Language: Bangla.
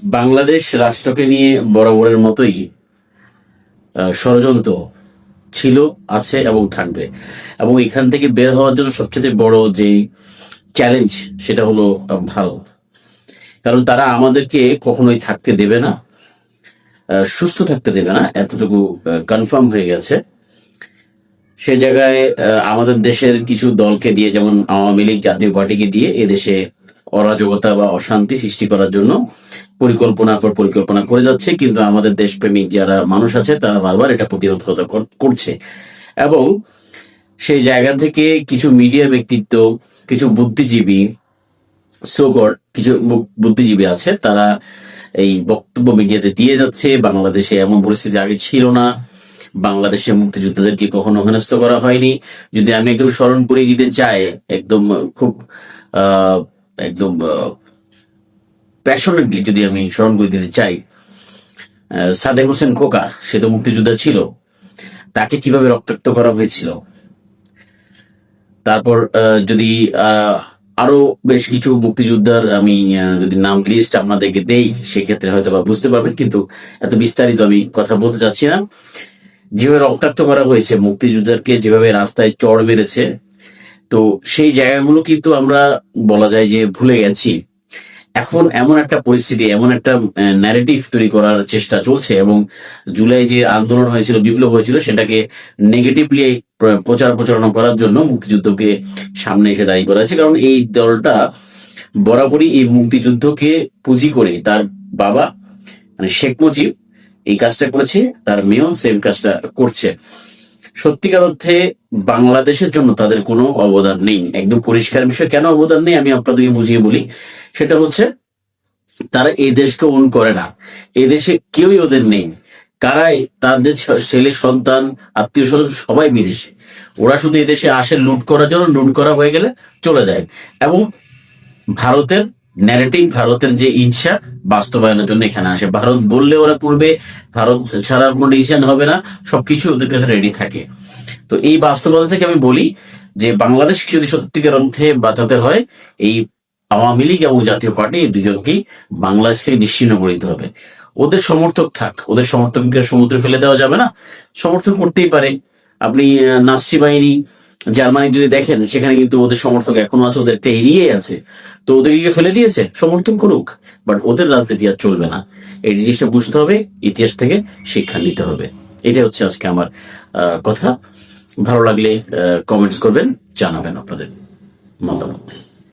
বাংলাদেশ রাষ্ট্রকে নিয়ে বরাবরের মতোই ষড়যন্ত্র ছিল, আছে এবং থাকবে। এবং এখান থেকে বের হওয়ার জন্য সবচেয়ে বড় যে চ্যালেঞ্জ সেটা হলো ভারত। কারণ তারা আমাদেরকে কখনোই থাকতে দেবে না সুস্থ থাকতে দেবে না, এতটুকু কনফার্ম হয়ে গেছে। সে জায়গায় আমাদের দেশের কিছু দলকে দিয়ে, যেমন আওয়ামী লীগ জাতীয় পার্টিকে দিয়ে এদেশে অরাজকতা বা অশান্তি সৃষ্টি করার জন্য পরিকল্পনার পর পরিকল্পনা করে যাচ্ছে কিন্তু আমাদের দেশপ্রেমিক যারা মানুষ আছে তারা বারবার এটা প্রতিরোধ করছে। এবং সেই জায়গা থেকে কিছু মিডিয়া ব্যক্তিত্ব কিছু বুদ্ধিজীবী সোগর কিছু বুদ্ধিজীবী আছে তারা এই বক্তব্য মিডিয়াতে দিয়ে যাচ্ছে বাংলাদেশে এমন পরিস্থিতি আগে ছিল না। বাংলাদেশে মুক্তিযোদ্ধাদেরকে কখনো হেনস্থ করা হয়নি। যদি আমি একদম স্মরণ করিয়ে দিতে চাই একদম খুব আহ, একদম প্যাশনেটলি যদি আমি স্মরণ করে দিতে চাই সাদেক হোসেন খোকা, সে তো মুক্তিযোদ্ধা ছিল, তাকে কীভাবে রক্তাক্ত করা হয়েছিল? তারপর যদি আরও বেশ কিছু মুক্তিযোদ্ধার আমি যদি নাম লিস্ট আপনাদেরকে দেই, সেক্ষেত্রে হয়তো বা বুঝতে পারবেন, কিন্তু এত বিস্তারিত আমি কথা বলতে চাচ্ছি না। যেভাবে রক্তাক্ত করা হয়েছে, মুক্তিযোদ্ধাকে যেভাবে রাস্তায় চড় মেরেছে তো সেই জায়গাগুলো কিন্তু আমরা বলা যায় যে ভুলে গেছি। এখন এমন একটা পরিস্থিতি, এমন একটা ন্যারেটিভ তৈরি করার চেষ্টা চলছে এবং জুলাই যে আন্দোলন হয়েছিল, বিপ্লব হয়েছিল, সেটাকে নেগেটিভলি প্রচার প্রচারণা করার জন্য মুক্তিযুদ্ধকে সামনে এসে দায়ী করা হয়েছে। কারণ এই দলটা বরাবরই এই মুক্তিযুদ্ধকে পুঁজি করে তার বাবা মানে শেখ মুজিব এই কাজটা করেছে, তার মেয়েও সেম কাজটা করছে। সত্যিকার অর্থে বাংলাদেশের জন্য তাদের কোনো অবদান নেই। একদম পরিষ্কার বিষয়, কেন অবদান নেই আমি আপনাদেরকে বুঝিয়ে বলি। সেটা হচ্ছে, তারা এই দেশকে ওন করে না। এই দেশে কেউই ওদের নেই। কারাই তাদের ছেলে, সন্তান, আত্মীয় স্বজন সবাই বিদেশে। ওরা শুধু এদেশে আসে লুট করার জন্য, লুট করা হয়ে গেলে চলে যায়। এবং ভারতের ন্যারেটিভ ভারতের যে ইচ্ছা বাস্তবায়নের জন্য এখানে আসে। ভারত বললে ওরা করবে, ভারত ছাড়া কোনো ডিসিশন হবে না, সবকিছু ওদের কাছে রেডি থাকে। তো এই বাস্তবতা থেকে আমি বলি যে বাংলাদেশকে যদি সত্যিকার অর্থে বাঁচাতে হয়, এই আওয়ামী লীগ এবং জাতীয় পার্টি এই দুজনকেই বাংলাদেশ থেকে নিশ্চিন্ন করে দিতে হবে। ওদের সমর্থক থাক, ওদের সমর্থককে সমুদ্রে ফেলে দেওয়া যাবে না। সমর্থন করতেই পারে। আপনি নাসি বাহিনী জার্মানি যদি দেখেন, সেখানে কিন্তু ওদের সমর্থক এখনও আছে, ওদের একটা এরিয়ে আছে। তো ওদেরকে ফেলে দিয়েছে, সমর্থন করুক। বাট ওদের রাজনীতি আর চলবে না। এই জিনিসটা বুঝতে হবে, ইতিহাস থেকে শিক্ষা নিতে হবে। এটা হচ্ছে আজকে আমার কথা। ভালো লাগলে কমেন্টস করবেন, জানাবেন আপনাদের মতামত।